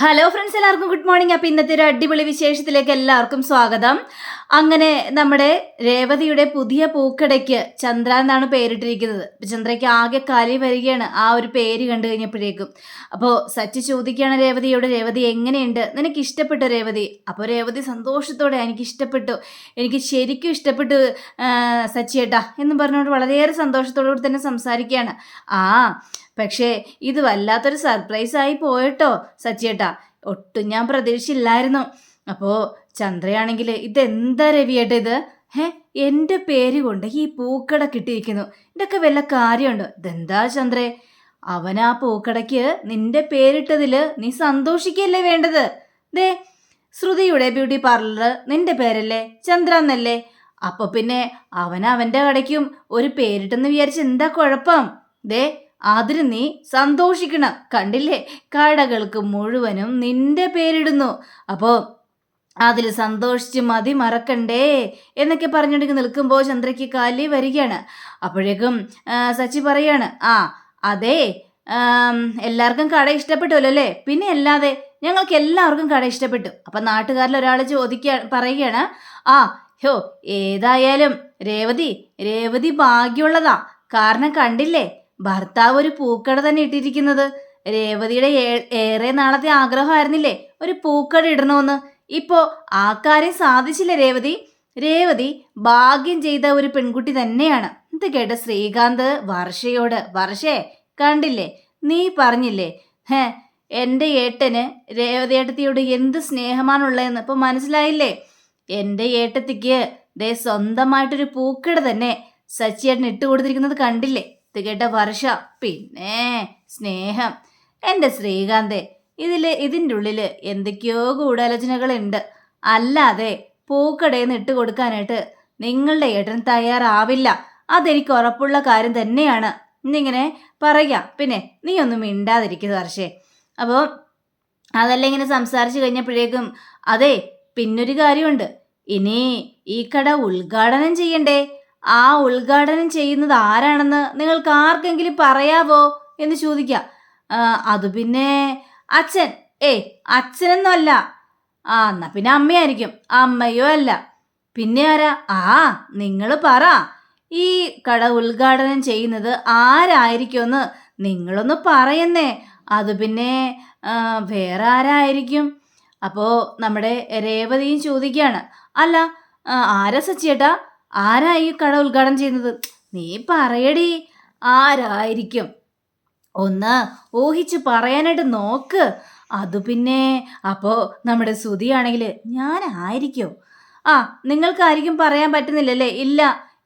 Hello friends എല്ലാവർക്കും good morning അപ്പോൾ ഇന്നത്തെ ഒരു അടിപൊളി വിശേഷത്തിലേക്ക് എല്ലാവർക്കും സ്വാഗതം. അങ്ങനെ നമ്മുടെ രേവതിയുടെ പുതിയ പൂക്കടയ്ക്ക് ചന്ദ്ര എന്നാണ് പേരിട്ടിരിക്കുന്നത്. ചന്ദ്രയ്ക്ക് ആകെ കലി വരികയാണ് ആ ഒരു പേര് കണ്ടു കഴിഞ്ഞപ്പോഴേക്കും. അപ്പോൾ സച്ചി ചോദിക്കുകയാണ് രേവതിയോട് രേവതി എങ്ങനെയുണ്ട്? നിനക്ക് ഇഷ്ടപ്പെട്ടു രേവതി? അപ്പോൾ രേവതി സന്തോഷത്തോടെ എനിക്ക് ഇഷ്ടപ്പെട്ടു. എനിക്ക് ശരിക്കും ഇഷ്ടപ്പെട്ടു സച്ചിയേട്ടാ എന്ന് പറഞ്ഞുകൊണ്ട് വളരെയേറെ സന്തോഷത്തോടു കൂടി തന്നെ സംസാരിക്കുകയാണ്. ആ പക്ഷേ ഇത് വല്ലാത്തൊരു സർപ്രൈസ് ആയി പോയിട്ടോ സച്ചിയേട്ടാ. ഒട്ടും ഞാൻ പ്രതീക്ഷിച്ചില്ലായിരുന്നു. അപ്പോൾ ചന്ദ്രയാണെങ്കിൽ ഇതെന്താ രവിയേട്ടാ ഇത്? ഹേ എന്റെ പേര് കൊണ്ട് ഈ പൂക്കട കിട്ടിയിരിക്കുന്നു. ഇതൊക്കെ വല്ല കാര്യമുണ്ടോ? ഇതെന്താ ചന്ദ്രേ? അവൻ ആ പൂക്കടയ്ക്ക് നിന്റെ പേരിട്ടതിൽ നീ സന്തോഷിക്കല്ലേ വേണ്ടത്? ദേ ശ്രുതിയുടെ ബ്യൂട്ടി പാർലർ നിന്റെ പേരല്ലേ? ചന്ദ്ര എന്നല്ലേ? അപ്പൊ പിന്നെ അവൻ അവന്റെ കടയ്ക്കും ഒരു പേരിട്ടെന്ന് വിചാരിച്ച് എന്താ കുഴപ്പം? ദേ അതിന് നീ സന്തോഷിക്കണം. കണ്ടില്ലേ? കടകൾക്ക് മുഴുവനും നിന്റെ പേരിടുന്നു. അപ്പോൾ അതിൽ സന്തോഷിച്ച് മതി മറക്കണ്ടേ എന്നൊക്കെ പറഞ്ഞിട്ട് നിൽക്കുമ്പോൾ ചന്ദ്രയ്ക്ക് കാലി വരികയാണ്. അപ്പോഴേക്കും സച്ചി പറയാണ് ആ അതെ എല്ലാവർക്കും കട ഇഷ്ടപ്പെട്ടുമല്ലോ അല്ലേ? പിന്നെ അല്ലാതെ ഞങ്ങൾക്ക് എല്ലാവർക്കും കട ഇഷ്ടപ്പെട്ടു. അപ്പം നാട്ടുകാരിൽ ഒരാൾ ചോദിക്കുക പറയുകയാണ് ആ ഹോ ഏതായാലും രേവതി രേവതി ഭാഗ്യമുള്ളതാ. കാരണം കണ്ടില്ലേ ഭർത്താവ് ഒരു പൂക്കട തന്നെ ഇട്ടിരിക്കുന്നത്. രേവതിയുടെ ഏറെ നാളത്തെ ആഗ്രഹമായിരുന്നില്ലേ? ഒരു പൂക്കട ഇടണമെന്ന്. ഇപ്പോ ആ കാര്യം സാധിച്ചില്ല രേവതി. രേവതി ഭാഗ്യം ചെയ്ത ഒരു പെൺകുട്ടി തന്നെയാണ്. ഇത് കേട്ട ശ്രീകാന്ത് വർഷയോട് വർഷേ കണ്ടില്ലേ? നീ പറഞ്ഞില്ലേ? ഹേ എന്റെ ഏട്ടന് രേവതി ഏട്ടത്തിയോട് എന്ത് സ്നേഹമാണുള്ളതെന്ന് ഇപ്പൊ മനസ്സിലായില്ലേ? എന്റെ ഏട്ടത്തിക്ക് ദേ സ്വന്തമായിട്ടൊരു പൂക്കട തന്നെ സച്ചിയേട്ടൻ ഇട്ട് കൊടുത്തിരിക്കുന്നത് കണ്ടില്ലേ? ഇത് കേട്ട വർഷ. പിന്നെ സ്നേഹം. എന്റെ ശ്രീകാന്തേ ഇതിൽ ഇതിന്റെ ഉള്ളിൽ എന്തൊക്കെയോ ഗൂഢാലോചനകളുണ്ട്. അല്ലാതെ പൂക്കടയിൽ നിന്ന് ഇട്ട് കൊടുക്കാനായിട്ട് നിങ്ങളുടെ ഏട്ടൻ തയ്യാറാവില്ല. അതെനിക്ക് ഉറപ്പുള്ള കാര്യം തന്നെയാണ്. എന്നിങ്ങനെ പറയാം. പിന്നെ നീ ഒന്നും മിണ്ടാതിരിക്കുക വർഷേ. അപ്പോൾ അതല്ല ഇങ്ങനെ സംസാരിച്ചു കഴിഞ്ഞപ്പോഴേക്കും അതെ പിന്നൊരു കാര്യമുണ്ട്. ഇനി ഈ കട ഉദ്ഘാടനം ചെയ്യണ്ടേ? ആ ഉദ്ഘാടനം ചെയ്യുന്നത് ആരാണെന്ന് നിങ്ങൾക്ക് ആർക്കെങ്കിലും പറയാവോ എന്ന് ചോദിക്കാം. അത് പിന്നെ അച്ഛൻ. ഏ അച്ഛനൊന്നും അല്ല ആ എന്നാ പിന്നെ അമ്മയായിരിക്കും. അമ്മയോ അല്ല. പിന്നെ ആരാ? ആ നിങ്ങൾ പറ. ഈ കട ഉദ്ഘാടനം ചെയ്യുന്നത് ആരായിരിക്കുമെന്ന് നിങ്ങളൊന്ന് പറയുന്നേ. അത് പിന്നെ വേറെ ആരായിരിക്കും? അപ്പോൾ നമ്മുടെ രേവതിയും ചോദിക്കുകയാണ്. അല്ല ആരാ സച്ചിയേട്ടാ? ആരാ ഈ കട ഉദ്ഘാടനം ചെയ്യുന്നത്? നീ പറയടി ആരായിരിക്കും? ഒന്ന് ഊഹിച്ച് പറയാനായിട്ട് നോക്ക്. അത് പിന്നെ അപ്പോൾ നമ്മുടെ ഞാൻ ഞാനായിരിക്കും ആ നിങ്ങൾക്കായിരിക്കും പറയാൻ പറ്റുന്നില്ലല്ലേ? ഇല്ല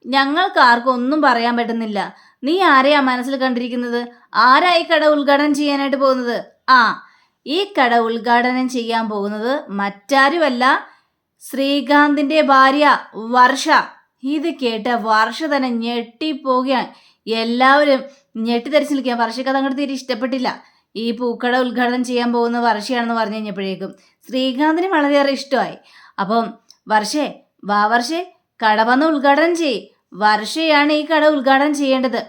ഞങ്ങൾക്ക് ആർക്കും ഒന്നും പറയാൻ പറ്റുന്നില്ല. നീ ആരെയാ മനസ്സിൽ കണ്ടിരിക്കുന്നത്? ആരാ ഈ കട ഉദ്ഘാടനം ചെയ്യാനായിട്ട് പോകുന്നത്? ആ ഈ കട ഉദ്ഘാടനം ചെയ്യാൻ പോകുന്നത് മറ്റാരുമല്ല ശ്രീകാന്തിന്റെ ഭാര്യ വർഷ. ഇത് കേട്ട വർഷ തന്നെ ഞെട്ടിപ്പോകുകയാണ് എല്ലാവരും ഞെട്ടിത്തെറിച്ച് നിൽക്കുക വർഷയ്ക്ക് അത് അങ്ങോട്ട് തീരെ ഇഷ്ടപ്പെട്ടില്ല. ഈ പൂക്കട ഉദ്ഘാടനം ചെയ്യാൻ പോകുന്ന വർഷയാണെന്ന് പറഞ്ഞു കഴിഞ്ഞപ്പോഴേക്കും ശ്രീകാന്തിന് വളരെയേറെ ഇഷ്ടമായി. അപ്പം വർഷേ വാ വർഷേ കട വന്ന് ഉദ്ഘാടനം ചെയ് വർഷയാണ് ഈ കട ഉദ്ഘാടനം ചെയ്യേണ്ടത്.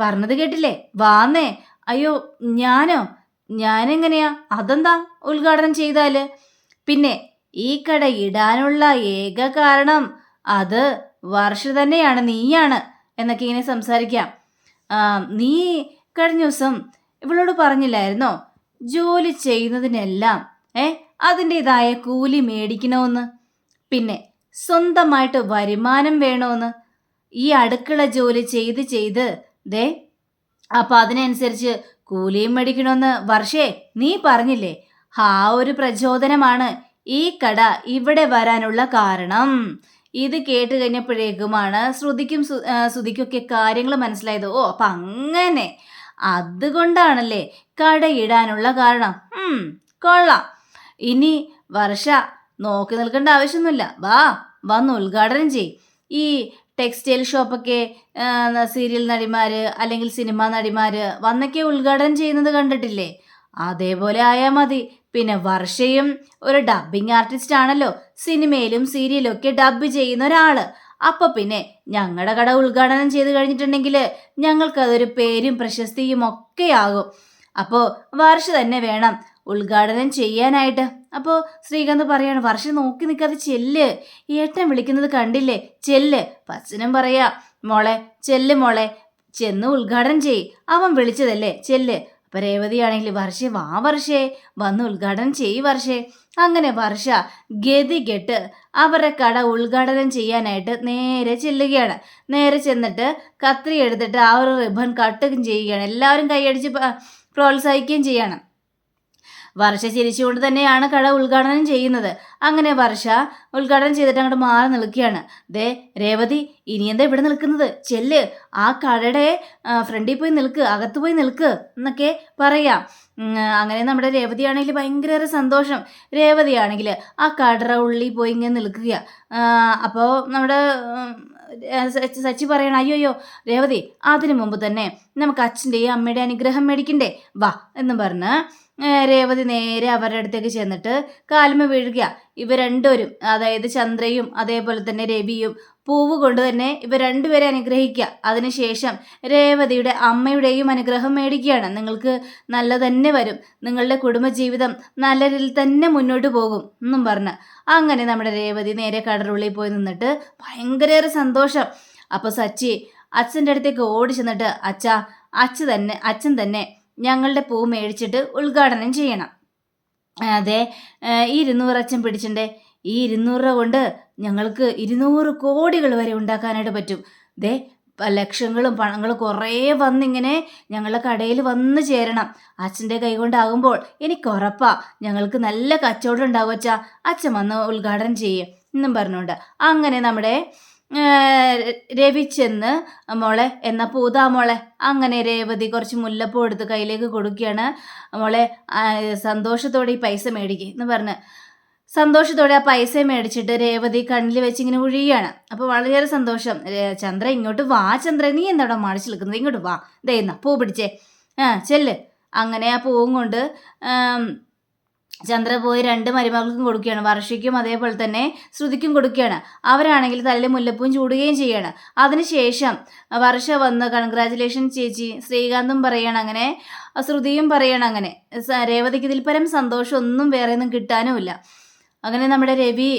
പറഞ്ഞത് കേട്ടില്ലേ? വാന്നേ. അയ്യോ ഞാനോ? ഞാനെങ്ങനെയാ? അതെന്താ ഉദ്ഘാടനം ചെയ്താൽ? പിന്നെ ഈ കട ഇടാനുള്ള ഏക കാരണം അത് വർഷ തന്നെയാണ് നീയാണ് എന്നൊക്കെ ഇങ്ങനെ സംസാരിക്കാം. നീ കഴിഞ്ഞ ദിവസം ഇവളോട് പറഞ്ഞില്ലായിരുന്നോ? ജോലി ചെയ്യുന്നതിനെല്ലാം ഏ അതിന്റെതായ കൂലി മേടിക്കണമെന്ന് പിന്നെ സ്വന്തമായിട്ട് വരുമാനം വേണമെന്ന് ഈ അടുക്കള ജോലി ചെയ്ത് ചെയ്ത് ദേ അപ്പം അതിനനുസരിച്ച് കൂലിയും മേടിക്കണമെന്ന് വർഷേ നീ പറഞ്ഞില്ലേ? ആ ഒരു പ്രചോദനമാണ് ഈ കട ഇവിടെ വരാനുള്ള കാരണം. ഇത് കേട്ട് കഴിഞ്ഞപ്പോഴേക്കുമാണ് ശ്രുതിക്കും ശ്രുതിക്കൊക്കെ കാര്യങ്ങൾ മനസ്സിലായത്. ഓ അപ്പം അങ്ങനെ. അതുകൊണ്ടാണല്ലേ കടയിടാനുള്ള കാരണം. കൊള്ളാം. ഇനി വർഷ നോക്കി നിൽക്കേണ്ട ആവശ്യമൊന്നുമില്ല. വാ വന്ന് ഉദ്ഘാടനം ചെയ് ഈ ടെക്സ്റ്റൈൽ ഷോപ്പൊക്കെ സീരിയൽ നടിമാര് അല്ലെങ്കിൽ സിനിമാ നടിമാര് വന്നൊക്കെ ഉദ്ഘാടനം ചെയ്യുന്നത് കണ്ടിട്ടില്ലേ? അതേപോലെ ആയാൽ മതി. പിന്നെ വർഷയും ഒരു ഡബ്ബിംഗ് ആർട്ടിസ്റ്റ് ആണല്ലോ. സിനിമയിലും സീരിയലും ഒക്കെ ഡബ് ചെയ്യുന്ന ഒരാൾ. അപ്പൊ പിന്നെ ഞങ്ങളുടെ കട ഉദ്ഘാടനം ചെയ്ത് കഴിഞ്ഞിട്ടുണ്ടെങ്കിൽ ഞങ്ങൾക്കതൊരു പേരും പ്രശസ്തിയും ഒക്കെ ആകും. അപ്പോൾ വർഷ തന്നെ വേണം ഉദ്ഘാടനം ചെയ്യാനായിട്ട്. അപ്പോൾ ശ്രീകാന്ത് പറയാണ് വർഷ നോക്കി നിൽക്കാതെ ചെല്ല്. ഏട്ടൻ വിളിക്കുന്നത് കണ്ടില്ലേ? ചെല്ല്. പച്ചനും പറയാ മോളെ ചെല്ല് മോളെ ചെന്ന് ഉദ്ഘാടനം ചെയ് അവൻ വിളിച്ചതല്ലേ ചെല്ല്. അപ്പൊ രേവതിയാണെങ്കിൽ വർഷേ വാ വർഷേ വന്ന് ഉദ്ഘാടനം ചെയ് വർഷേ. അങ്ങനെ വർഷ ഗതി കെട്ട് അവരുടെ കട ഉദ്ഘാടനം ചെയ്യാനായിട്ട് നേരെ ചെല്ലുകയാണ്. നേരെ ചെന്നിട്ട് കത്രി എടുത്തിട്ട് ആ ഒരു റിബൺ കട്ടുകയും ചെയ്യുകയാണ്. എല്ലാവരും കൈയടിച്ച് പ്രോത്സാഹിക്കുകയും ചെയ്യണം. വർഷ ചിരിച്ചുകൊണ്ട് തന്നെയാണ് കട ഉദ്ഘാടനം ചെയ്യുന്നത്. അങ്ങനെ വർഷ ഉദ്ഘാടനം ചെയ്തിട്ട് അങ്ങോട്ട് മാറി നിൽക്കുകയാണ്. ദേ രേവതി ഇനി എന്താ ഇവിടെ നിൽക്കുന്നത്? ചെല്ല്. ആ കടയുടെ ഫ്രണ്ടിൽ പോയി നിൽക്ക് അകത്ത് പോയി നിൽക്ക് എന്നൊക്കെ പറയാം. അങ്ങനെ നമ്മുടെ രേവതിയാണെങ്കിൽ ഭയങ്കര സന്തോഷം. രേവതിയാണെങ്കിൽ ആ കടറ ഉള്ളിൽ പോയി ഇങ്ങനെ നിൽക്കുക. അപ്പോൾ നമ്മുടെ സച്ചി പറയണ പറയണം അയ്യോ അയ്യോ രേവതി അതിനു മുമ്പ് തന്നെ നമുക്ക് അച്ഛന്റെയും അമ്മയുടെയും അനുഗ്രഹം മേടിക്കണ്ടേ? വാ എന്ന് പറഞ്ഞ് രേവതി നേരെ അവരുടെ അടുത്തേക്ക് ചെന്നിട്ട് കാലുമ വീഴുക ഇവ രണ്ടുപേരും അതായത് ചന്ദ്രയും അതേപോലെ തന്നെ രവിയും പൂവ് കൊണ്ട് തന്നെ ഇവർ രണ്ടുപേരെ അനുഗ്രഹിക്കുക. അതിനുശേഷം രേവതിയുടെ അമ്മയുടെയും അനുഗ്രഹം മേടിക്കുകയാണ്. നിങ്ങൾക്ക് നല്ല തന്നെ വരും. നിങ്ങളുടെ കുടുംബജീവിതം നല്ല രീതിയിൽ തന്നെ മുന്നോട്ട് പോകും എന്നും പറഞ്ഞ്. അങ്ങനെ നമ്മുടെ രേവതി നേരെ കടലുള്ളിൽ പോയി നിന്നിട്ട് ഭയങ്കര സന്തോഷം. അപ്പോൾ സച്ചി അച്ഛന്റെ അടുത്തേക്ക് ഓടി ചെന്നിട്ട് അച്ഛ അച്ഛ തന്നെ അച്ഛൻ തന്നെ ഞങ്ങളുടെ പൂ മേടിച്ചിട്ട് ഉദ്ഘാടനം ചെയ്യണം. അതെ ഈ ഇരുന്നൂറ് അച്ഛൻ പിടിച്ചിട്ടുണ്ടേ? ഈ ഇരുന്നൂറ് രൂപ കൊണ്ട് ഞങ്ങൾക്ക് ഇരുന്നൂറ് കോടികൾ വരെ ഉണ്ടാക്കാനായിട്ട് പറ്റും. ദേ ലക്ഷങ്ങളും പണങ്ങളും കുറേ വന്നിങ്ങനെ ഞങ്ങളുടെ കടയിൽ വന്ന് ചേരണം. അച്ഛന്റെ കൈ കൊണ്ടാകുമ്പോൾ എനിക്ക് ഉറപ്പാ ഞങ്ങൾക്ക് നല്ല കച്ചവടം ഉണ്ടാവും അച്ഛാ. അച്ഛൻ വന്ന് ഉദ്ഘാടനം ചെയ്യും എന്നും പറഞ്ഞുകൊണ്ട്. അങ്ങനെ നമ്മുടെ രവിച്ചെന്ന് രവി ചെന്ന് മോളെ എന്നാ പൂതാ മോളെ. അങ്ങനെ രേവതി കുറച്ച് മുല്ലപ്പൂ എടുത്ത് കയ്യിലേക്ക് കൊടുക്കുകയാണ്. മോളെ സന്തോഷത്തോടെ ഈ പൈസ മേടിക്കുക എന്ന് പറഞ്ഞ്. സന്തോഷത്തോടെ ആ പൈസ മേടിച്ചിട്ട് രേവതി കണ്ണിൽ വെച്ച് ഇങ്ങനെ ഒഴിയുകയാണ് അപ്പോൾ വളരെയേറെ സന്തോഷം. ചന്ദ്ര ഇങ്ങോട്ട് വാ ചന്ദ്ര. നീ എന്താടാ മടിച്ചു നിൽക്കുന്നത്? ഇങ്ങോട്ട് വാ. ദേ എന്നാ പൂ പിടിച്ചേ. ആ ചെല്ല്. അങ്ങനെ ആ പൂവും കൊണ്ട് ചന്ദ്ര പോയി രണ്ട് മരുമകൾക്കും കൊടുക്കുകയാണ്. വർഷയ്ക്കും അതേപോലെ തന്നെ ശ്രുതിക്കും കൊടുക്കുകയാണ്. അവരാണെങ്കിൽ തലയിൽ മുല്ലപ്പൂവും ചൂടുകയും ചെയ്യാണ്. അതിനുശേഷം വർഷ വന്ന് കൺഗ്രാചുലേഷൻ ചേച്ചി ശ്രീകാന്തും പറയണം അങ്ങനെ ശ്രുതിയും പറയണം അങ്ങനെ. രേവതിക്ക് ഇതിൽ പരം സന്തോഷം ഒന്നും വേറെ ഒന്നും കിട്ടാനുമില്ല. അങ്ങനെ നമ്മുടെ രവി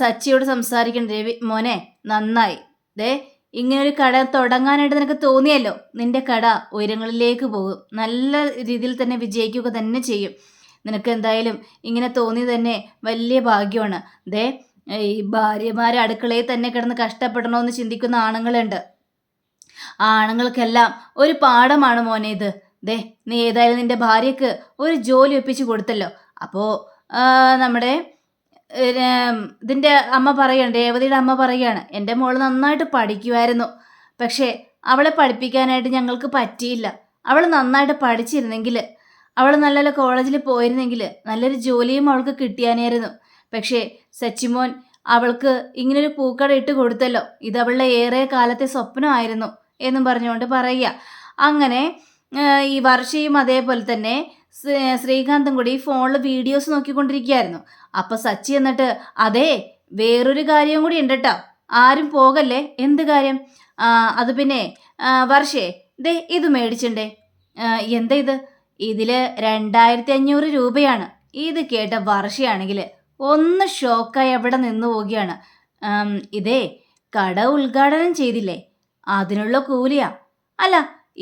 സച്ചിയോട് സംസാരിക്കണം രവി മോനെ നന്നായി. ദേ ഒരു കട തുടങ്ങാനായിട്ട് നിനക്ക് തോന്നിയല്ലോ? നിന്റെ കട ഉയരങ്ങളിലേക്ക് പോകും. നല്ല രീതിയിൽ തന്നെ വിജയിക്കുക തന്നെ ചെയ്യും. നിനക്ക് എന്തായാലും ഇങ്ങനെ തോന്നി തന്നെ വലിയ ഭാഗ്യമാണ്. ദേ ഈ ഭാര്യമാരെ അടുക്കളയിൽ തന്നെ കിടന്ന് കഷ്ടപ്പെടണമെന്ന് ചിന്തിക്കുന്ന ആണുങ്ങളുണ്ട്. ആണുങ്ങൾക്കെല്ലാം ഒരു പാഠമാണ് മോനെ ഇത്. ദേ നീ ഏതായാലും നിന്റെ ഭാര്യക്ക് ഒരു ജോലി ഒപ്പിച്ച് കൊടുത്തല്ലോ. അപ്പോൾ നമ്മുടെ ഇതിന്റെ അമ്മ പറയാണ് രേവതിയുടെ അമ്മ പറയുകയാണ് എന്റെ മോൾ നന്നായിട്ട് പഠിക്കുമായിരുന്നു പക്ഷേ അവളെ പഠിപ്പിക്കാനായിട്ട് ഞങ്ങൾക്ക് പറ്റിയില്ല. അവൾ നന്നായിട്ട് പഠിച്ചിരുന്നെങ്കിൽ അവൾ നല്ല നല്ല കോളേജിൽ പോയിരുന്നെങ്കിൽ നല്ലൊരു ജോലിയും അവൾക്ക് കിട്ടിയാനായിരുന്നു. പക്ഷേ സച്ചിമോൻ അവൾക്ക് ഇങ്ങനൊരു പൂക്കട ഇട്ട് കൊടുത്തല്ലോ ഇത് അവളുടെ ഏറെ കാലത്തെ സ്വപ്നമായിരുന്നു എന്നും പറഞ്ഞുകൊണ്ട് പറയുക. അങ്ങനെ ഈ വർഷയും അതേപോലെ തന്നെ ശ്രീകാന്തും കൂടി ഫോണിൽ വീഡിയോസ് നോക്കിക്കൊണ്ടിരിക്കുകയായിരുന്നു. അപ്പൊ സച്ചി എന്നിട്ട് അതെ വേറൊരു കാര്യം കൂടി ഉണ്ട് കേട്ടോ ആരും പോകല്ലേ? എന്ത് കാര്യം? അത് പിന്നെ വർഷേ ദേ ഇത് മേടിച്ചിണ്ടേ. എന്താ ഇത്? ഇതിൽ രണ്ടായിരത്തി അഞ്ഞൂറ് രൂപയാണ്. ഇത് കേട്ട വർഷയാണെങ്കിൽ ഒന്ന് ഷോക്കായി അവിടെ നിന്ന് പോവുകയാണ്. ഇതേ കട ഉദ്ഘാടനം ചെയ്തില്ലേ? അതിനുള്ള കൂലിയാ. അല്ല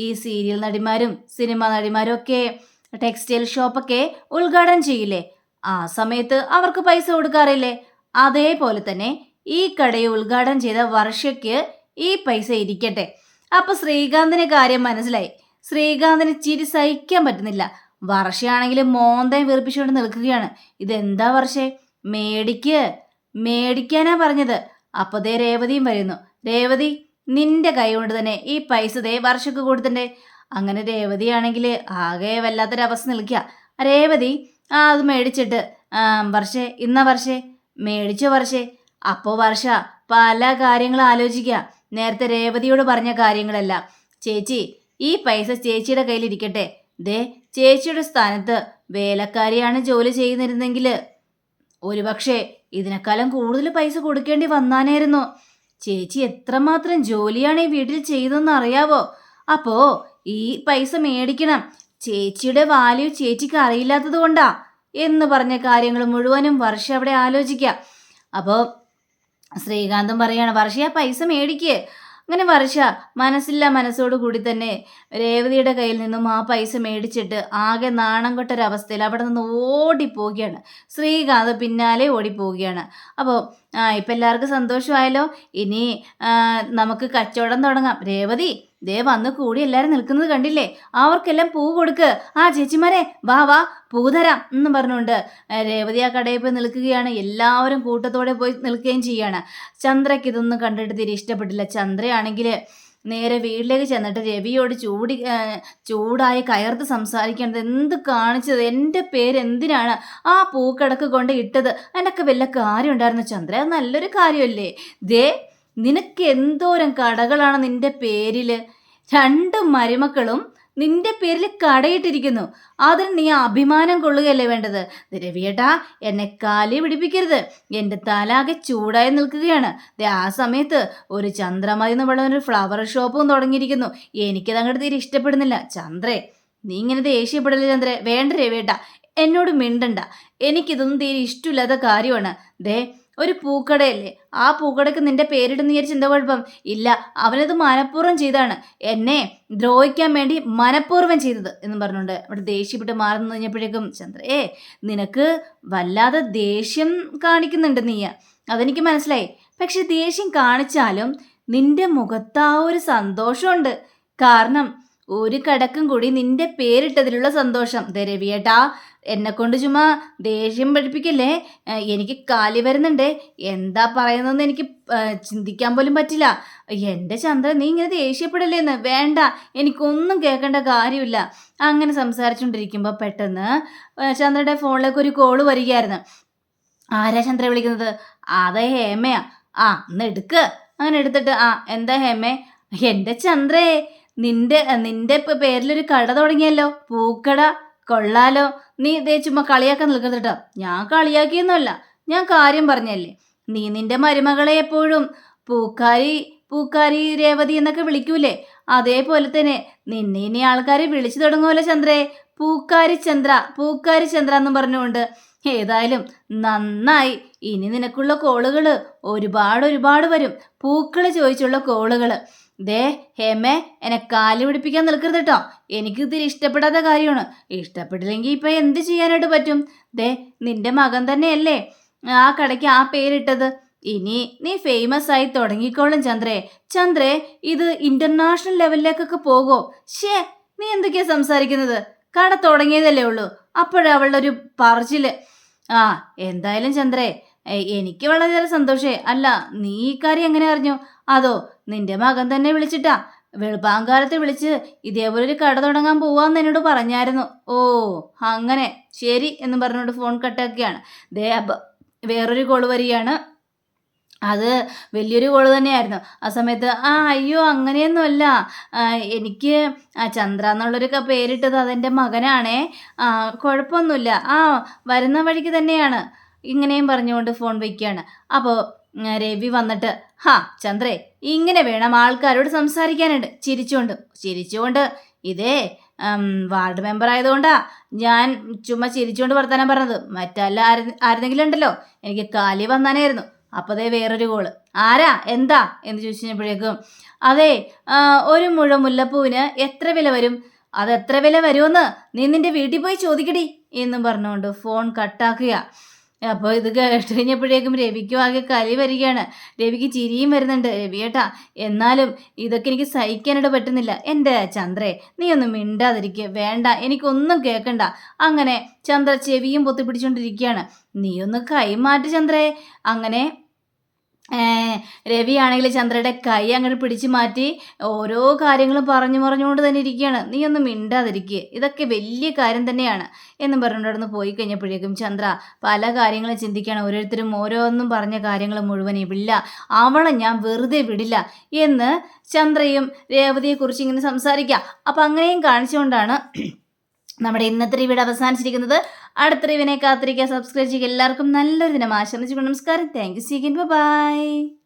ഈ സീരിയൽ നടിമാരും സിനിമ നടിമാരും ഒക്കെ ടെക്സ്റ്റൈൽ ഷോപ്പൊക്കെ ഉദ്ഘാടനം ചെയ്യില്ലേ? ആ സമയത്ത് അവർക്ക് പൈസ കൊടുക്കാറില്ലേ? അതേപോലെ തന്നെ ഈ കടയെ ഉദ്ഘാടനം ചെയ്ത വർഷയ്ക്ക് ഈ പൈസ ഇരിക്കട്ടെ. അപ്പൊ ശ്രീകാന്തിന് കാര്യം മനസ്സിലായി. ശ്രീകാന്തിന് ചിരി സഹിക്കാൻ പറ്റുന്നില്ല. വർഷയാണെങ്കിൽ മോന്തയും വീർപ്പിച്ചുകൊണ്ട് നിൽക്കുകയാണ്. ഇതെന്താ വർഷേ? മേടിക്ക്. മേടിക്കാനാ പറഞ്ഞത്. അപ്പൊ ദേ രേവതിയും വരുന്നു. രേവതി നിന്റെ കൈ കൊണ്ട് തന്നെ ഈ പൈസ ദേ വർഷക്ക് കൊടുത്തിണ്ടേ അങ്ങനെ രേവതിയാണെങ്കിൽ ആകെ വല്ലാത്തൊരവസ്ഥ നിൽക്കുക. രേവതി ആ അത് മേടിച്ചിട്ട്. വർഷേ ഇന്ന വർഷേ മേടിച്ച വർഷേ. അപ്പോൾ വർഷ പല കാര്യങ്ങൾ ആലോചിക്കുക. നേരത്തെ രേവതിയോട് പറഞ്ഞ കാര്യങ്ങളെല്ലാം. ചേച്ചി ഈ പൈസ ചേച്ചിയുടെ കയ്യിലിരിക്കട്ടെ. ദേ ചേച്ചിയുടെ സ്ഥാനത്ത് വേലക്കാരിയാണ് ജോലി ചെയ്യുന്നിരുന്നെങ്കിൽ ഒരുപക്ഷെ ഇതിനേക്കാളും കൂടുതൽ പൈസ കൊടുക്കേണ്ടി വന്നാനായിരുന്നു ചേച്ചി എത്രമാത്രം ജോലിയാണ് ഈ വീട്ടിൽ ചെയ്തതെന്ന് അറിയാവോ അപ്പോ ഈ പൈസ മേടിക്കണം. ചേച്ചിയുടെ വാല്യൂ ചേച്ചിക്ക് അറിയില്ലാത്തത് കൊണ്ടാ എന്ന് പറഞ്ഞ കാര്യങ്ങൾ മുഴുവനും വർഷ അവിടെ ആലോചിക്കുക അപ്പോൾ ശ്രീകാന്തം പറയാണ് വർഷ ആ പൈസ മേടിക്ക്. അങ്ങനെ വർഷ മനസ്സില്ല മനസ്സോടു കൂടി തന്നെ രേവതിയുടെ കയ്യിൽ നിന്നും ആ പൈസ മേടിച്ചിട്ട് ആകെ നാണം കൊട്ടൊരവസ്ഥയിൽ അവിടെ നിന്ന് ഓടിപ്പോവുകയാണ്. ശ്രീകാന്ത് പിന്നാലെ ഓടിപ്പോവുകയാണ്. അപ്പോൾ ഇപ്പം എല്ലാവർക്കും സന്തോഷമായല്ലോ. ഇനി നമുക്ക് കച്ചവടം തുടങ്ങാം. രേവതി ദേ വന്ന് കൂടി എല്ലാവരും നിൽക്കുന്നത് കണ്ടില്ലേ? അവർക്കെല്ലാം പൂ കൊടുക്ക്. ആ ചേച്ചിമാരെ വാ വാ പൂ തരാം എന്ന് പറഞ്ഞുകൊണ്ട് രേവതി ആ കടയിൽ പോയി നിൽക്കുകയാണ്. എല്ലാവരും കൂട്ടത്തോടെ പോയി നിൽക്കുകയും ചെയ്യാണ്. ചന്ദ്രയ്ക്ക് ഇതൊന്നും കണ്ടിട്ട് തീരെ ഇഷ്ടപ്പെട്ടില്ല. ചന്ദ്രയാണെങ്കിൽ നേരെ വീട്ടിലേക്ക് ചെന്നിട്ട് രവിയോട് ചൂടി ചൂടായി കയർത്ത് സംസാരിക്കേണ്ടത് എന്ത് കാണിച്ചത്? എന്റെ പേര് എന്തിനാണ് ആ പൂക്കടക്ക് കൊണ്ട് ഇട്ടത്? അതിനൊക്കെ വല്ല കാര്യം ഉണ്ടായിരുന്നു ചന്ദ്ര നല്ലൊരു കാര്യമല്ലേ? ദേ നിനക്ക് എന്തോരം കടകളാണ് നിന്റെ പേരിൽ രണ്ട് മരുമക്കളും നിന്റെ പേരിൽ കടയിട്ടിരിക്കുന്നു. അതിന് നീ അഭിമാനം കൊള്ളുകയല്ലേ വേണ്ടത്? രവിയേട്ടാ എന്നെ കാലി പിടിപ്പിക്കരുത്. എന്റെ തലാകെ ചൂടായി നിൽക്കുകയാണ്. ദേ ആ സമയത്ത് ഒരു ചന്ദ്രമതി എന്ന് പറയുന്ന ഒരു ഫ്ലവർ ഷോപ്പും തുടങ്ങിയിരിക്കുന്നു. എനിക്ക് അങ്ങോട്ട് തീരെ ഇഷ്ടപ്പെടുന്നില്ല. ചന്ദ്രേ നീ ഇങ്ങനെ ദേഷ്യപ്പെടല്ലേ ചന്ദ്രേ? വേണ്ട രവിയേട്ടാ എന്നോട് മിണ്ടണ്ട. എനിക്കിതൊന്നും തീരെ ഇഷ്ടമില്ലാത്ത കാര്യമാണ്. ദേ ഒരു പൂക്കടയല്ലേ? ആ പൂക്കടയ്ക്ക് നിന്റെ പേരിടുന്ന വിചാരിച്ച് എന്താ കുഴപ്പം ഇല്ല. അവനത് മനഃപൂർവം ചെയ്താണ്. എന്നെ ദ്രോഹിക്കാൻ വേണ്ടി മനഃപൂർവം ചെയ്തത് എന്ന് പറഞ്ഞുകൊണ്ട് അവിടെ ദേഷ്യപ്പെട്ട് മാറുന്നു കഴിഞ്ഞപ്പോഴേക്കും ചന്ദ്ര നിനക്ക് വല്ലാതെ ദേഷ്യം കാണിക്കുന്നുണ്ട് നീയ അതെനിക്ക് മനസ്സിലായി. പക്ഷെ ദേഷ്യം കാണിച്ചാലും നിന്റെ മുഖത്ത് ആ ഒരു സന്തോഷമുണ്ട്. കാരണം ഒരു കടക്കും കൂടി നിന്റെ പേരിട്ടതിലുള്ള സന്തോഷം. രവിയേട്ടാ എന്നെ കൊണ്ട് ചുമ്മാ ദേഷ്യം പഠിപ്പിക്കല്ലേ? എനിക്ക് കാലി വരുന്നുണ്ട്. എന്താ പറയുന്നതെന്ന് എനിക്ക് ചിന്തിക്കാൻ പോലും പറ്റില്ല. എന്റെ ചന്ദ്ര നീ ഇങ്ങനെ ദേഷ്യപ്പെടല്ലേന്ന്? വേണ്ട എനിക്കൊന്നും കേൾക്കേണ്ട കാര്യമില്ല. അങ്ങനെ സംസാരിച്ചുകൊണ്ടിരിക്കുമ്പോൾ പെട്ടെന്ന് ചന്ദ്രയുടെ ഫോണിലേക്ക് ഒരു കോൾ വരികയായിരുന്നു. ആരാ ചന്ദ്ര വിളിക്കുന്നത്? അതെ ഹേമയാ. ആ ഒന്ന് എടുക്ക്. അങ്ങനെ എടുത്തിട്ട് ആ എന്താ ഹേമേ? എന്റെ ചന്ദ്രേ നിന്റെ നിന്റെ ഇപ്പൊ പേരിലൊരു കട തുടങ്ങിയല്ലോ. പൂക്കട കൊള്ളാലോ. നീ ഇതേ ചുമ്മാ കളിയാക്കാൻ നിൽക്കുന്നത് കേട്ടോ ഞാൻ കളിയാക്കിയൊന്നുമല്ല. ഞാൻ കാര്യം പറഞ്ഞല്ലേ. നീ നിന്റെ മരുമകളെ എപ്പോഴും പൂക്കാരി പൂക്കാരി രേവതി എന്നൊക്കെ വിളിക്കൂലേ. അതേപോലെ തന്നെ നിന്നെ ഇനി ആൾക്കാർ വിളിച്ചു തുടങ്ങുമല്ലോ ചന്ദ്രേ. പൂക്കാരി ചന്ദ്ര പൂക്കാരി ചന്ദ്ര എന്നും പറഞ്ഞുകൊണ്ട് ഏതായാലും നന്നായി. ഇനി നിനക്കുള്ള കോളുകൾ ഒരുപാട് ഒരുപാട് വരും. പൂക്കൾ ചോദിച്ചുള്ള കോളുകൾ ദേ ഹേമേ എന്നെ കാൽ പിടിപ്പിക്കാൻ നിൽക്കരുത് കേട്ടോ എനിക്ക് ഇതിൽ ഇഷ്ടപ്പെടാത്ത കാര്യമാണ്. ഇഷ്ടപ്പെട്ടില്ലെങ്കിൽ ഇപ്പം എന്ത് ചെയ്യാനായിട്ട് പറ്റും? ദേ നിന്റെ മകൻ തന്നെയല്ലേ ആ കടയ്ക്ക് ആ പേരിട്ടത്. ഇനി നീ ഫേമസ് ആയി തുടങ്ങിക്കോളും ചന്ദ്രേ. ചന്ദ്രേ ഇത് ഇന്റർനാഷണൽ ലെവലിലേക്കൊക്കെ പോകോ. ഷേ നീ എന്തൊക്കെയാ സംസാരിക്കുന്നത്? കട തുടങ്ങിയതല്ലേ ഉള്ളൂ. അപ്പോഴവളുടെ ഒരു പറച്ചിൽ. ആ എന്തായാലും ചന്ദ്രേ എനിക്ക് വളരെ സന്തോഷേ. അല്ല നീ ഈ കാര്യം എങ്ങനെ അറിഞ്ഞു? അതോ നിന്റെ മകൻ തന്നെ വിളിച്ചിട്ടാ. വെളുപ്പാങ്കാലത്ത് വിളിച്ച് ഇതേപോലെ ഒരു കട തുടങ്ങാൻ പോവാന്ന് എന്നോട് പറഞ്ഞായിരുന്നു. ഓ അങ്ങനെ. ശരി എന്ന് പറഞ്ഞുകൊണ്ട് ഫോൺ കട്ടാക്കുകയാണ് ദേ വേറൊരു കോൾ വരികയാണ്. അത് വലിയൊരു കോൾ തന്നെയായിരുന്നു. ആ സമയത്ത് ആ അയ്യോ അങ്ങനെയൊന്നുമല്ല. എനിക്ക് ആ ചന്ദ്ര എന്നുള്ളൊരു പേരിട്ടത് അതെന്റെ മകനാണേ. ആ കുഴപ്പമൊന്നുമില്ല. ആ വരുന്ന വഴിക്ക് തന്നെയാണ്. ഇങ്ങനെയും പറഞ്ഞുകൊണ്ട് ഫോൺ വയ്ക്കുകയാണ് അപ്പോൾ രവി വന്നിട്ട് ഹാ ചന്ദ്രേ ഇങ്ങനെ വേണം ആൾക്കാരോട് സംസാരിക്കാനുണ്ട് ചിരിച്ചുകൊണ്ട് ചിരിച്ചുകൊണ്ട് ഇതേ വാർഡ് മെമ്പർ ആയതുകൊണ്ടാ ഞാൻ ചുമ്മാ ചിരിച്ചുകൊണ്ട് വർത്താനം പറഞ്ഞത്. മറ്റല്ല ആരെങ്കിലും ഉണ്ടല്ലോ. എനിക്ക് കാലി വന്നാനായിരുന്നു. അപ്പോൾ വേറൊരു കോൾ. ആരാ? എന്താ? എന്ന് ചോദിച്ചു കഴിഞ്ഞപ്പോഴേക്കും അതെ ഒരു മുഴ മുല്ലപ്പൂവിന് എത്ര വില വരും? അത് എത്ര വില വരുമെന്ന് നീ നിന്റെ വീട്ടിൽ പോയി ചോദിക്കടി. എന്നും പറഞ്ഞുകൊണ്ട് ഫോൺ കട്ടാക്കുക അപ്പോൾ ഇത് കേട്ട് കഴിഞ്ഞപ്പോഴേക്കും രവിക്കും ആകെ കലി വരികയാണ്. രവിക്ക് ചിരിയും വരുന്നുണ്ട്. രവിയേട്ടാ എന്നാലും ഇതൊക്കെ എനിക്ക് സഹിക്കാനായിട്ട് പറ്റുന്നില്ല. എന്റെ ചന്ദ്രേ നീ ഒന്നും മിണ്ടാതിരിക്കുക വേണ്ട എനിക്കൊന്നും കേൾക്കണ്ട അങ്ങനെ ചന്ദ്ര ചെവിയും പൊത്തിപ്പിടിച്ചുകൊണ്ടിരിക്കുകയാണ് നീ ഒന്ന് കൈമാറ്റ് ചന്ദ്രേ. അങ്ങനെ രവിയാണെങ്കിൽ ചന്ദ്രയുടെ കൈ അങ്ങോട്ട് പിടിച്ചു മാറ്റി ഓരോ കാര്യങ്ങളും പറഞ്ഞു പറഞ്ഞുകൊണ്ട് തന്നെ ഇരിക്കുകയാണ്. നീ ഒന്നും മിണ്ടാതിരിക്കുക ഇതൊക്കെ വലിയ കാര്യം തന്നെയാണ് എന്നും പറഞ്ഞുകൊണ്ട് അവിടെ നിന്ന് പോയി കഴിഞ്ഞപ്പോഴേക്കും ചന്ദ്ര പല കാര്യങ്ങളും ചിന്തിക്കുകയാണ്. ഓരോരുത്തരും ഓരോന്നും പറഞ്ഞ കാര്യങ്ങൾ മുഴുവൻ ഇവില്ല അവളെ ഞാൻ വെറുതെ വിടില്ല എന്ന് ചന്ദ്രയും രേവതിയെക്കുറിച്ച് ഇങ്ങനെ സംസാരിക്കുക. അപ്പം അങ്ങനെയും കാണിച്ചുകൊണ്ടാണ് നമ്മുടെ ഇന്നത്തെ റിവ്യൂടെ അവസാനിച്ചിരിക്കുന്നത്. അടുത്ത റിവിനെ കാത്തിരിക്കുക. സബ്സ്ക്രൈബ് ചെയ്യുക. എല്ലാവർക്കും നല്ലൊരു ദിനം ആശംസിച്ചുകൊണ്ട് നമസ്കാരം. Thank you സീക്കിൻ by